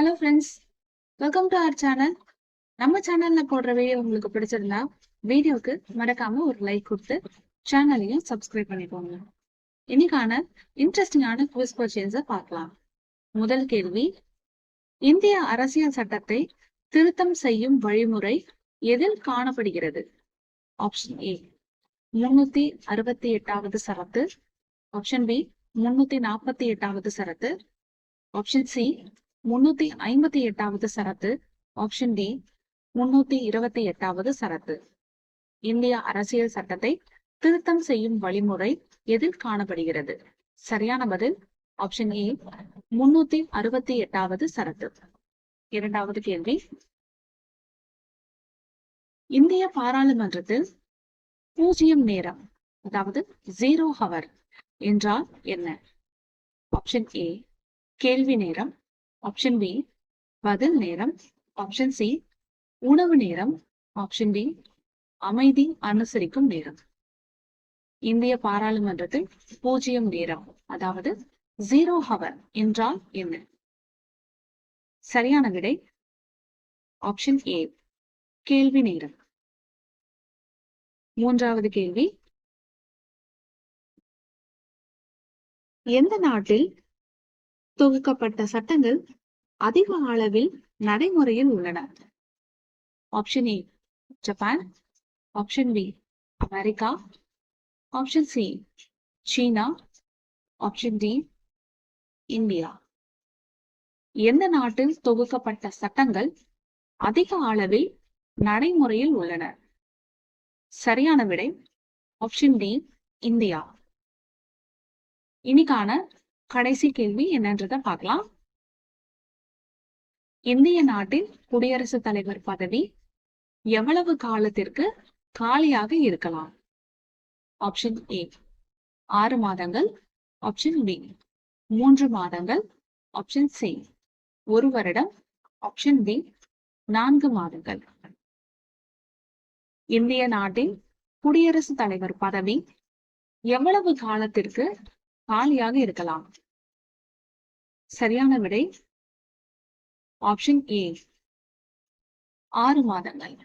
Hello friends welcome to our channel நம்ம சேனல்ல போடுற வீடியோ உங்களுக்கு பிடிச்சிருந்தா வீடியோக்கு மறக்காம ஒரு லைக் கொடுத்து சேனலையும் சப்ஸ்கிரைப் பண்ணிக்கோங்க. இன்னைக்கான இன்ட்ரெஸ்டிங்கான குவிஸ் கொஸ்டின்ஸை பார்க்கலாம். முதல் கேள்வி இந்திய அரசியல் சட்டத்தை திருத்தம் செய்யும் வழிமுறை எதில் காணப்படுகிறது? ஆப்ஷன் ஏ முன்னூத்தி அறுபத்தி எட்டாவது சரத்து. ஆப்ஷன் பி முன்னூத்தி நாற்பத்தி எட்டாவது சரத்து. ஆப்ஷன் சி முன்னூத்தி ஐம்பத்தி எட்டாவது சரத்து ஆப்ஷன் டி முன்னூத்தி இருபத்தி எட்டாவது சரத்து. இந்திய அரசியல் சட்டத்தை திருத்தம் செய்யும் வழிமுறை எதில் காணப்படுகிறது? சரியான பதில் ஆப்ஷன் ஏ முன்னூத்தி அறுபத்தி எட்டாவது சரத்து. இரண்டாவது கேள்வி. இந்திய பாராளுமன்றத்தில் பூஜ்ஜியம் நேரம் அதாவது ஜீரோ ஹவர் என்றால் என்ன? ஆப்ஷன் ஏ கேள்வி நேரம் ஆப்ஷன் பி பதில் நேரம். ஆப்ஷன் சி உணவு நேரம். ஆப்ஷன் டி அமைதி அனுசரிக்கும் நேரம். இந்திய பாராளுமன்றத்தில் பூஜ்ஜியம் நேரம். அதாவது ஜீரோ ஹவர் என்றால் என்ன? சரியான விடை ஆப்ஷன் ஏ கேள்வி நேரம். மூன்றாவது கேள்வி. எந்த நாட்டில் தொகுக்கப்பட்ட சட்டங்கள் அதிக அளவில் நடைமுறையில் உள்ளன. Option A Japan option B America option C China option D India எந்த நாட்டில் தொகுக்கப்பட்ட சட்டங்கள் அதிக அளவில் நடைமுறையில் உள்ளன? சரியான விடை ஆப்ஷன் டி இந்தியா இனிக்கான கடைசி கேள்வி என்னன்றத பார்க்கலாம். இந்திய நாட்டின் குடியரசுத் தலைவர் பதவி எவ்வளவு காலத்திற்கு காலியாக இருக்கலாம்? ஆப்ஷன் ஏ ஆறு மாதங்கள். ஆப்ஷன் பி மூன்று மாதங்கள். ஆப்ஷன் சி ஒரு வருடம். ஆப்ஷன் டி நான்கு மாதங்கள். இந்திய நாட்டின் குடியரசுத் தலைவர் பதவி எவ்வளவு காலத்திற்கு காலியாக இருக்கலாம்? சரியான விடை ஆப்ஷன் ஏ ஆறு மாதங்கள்.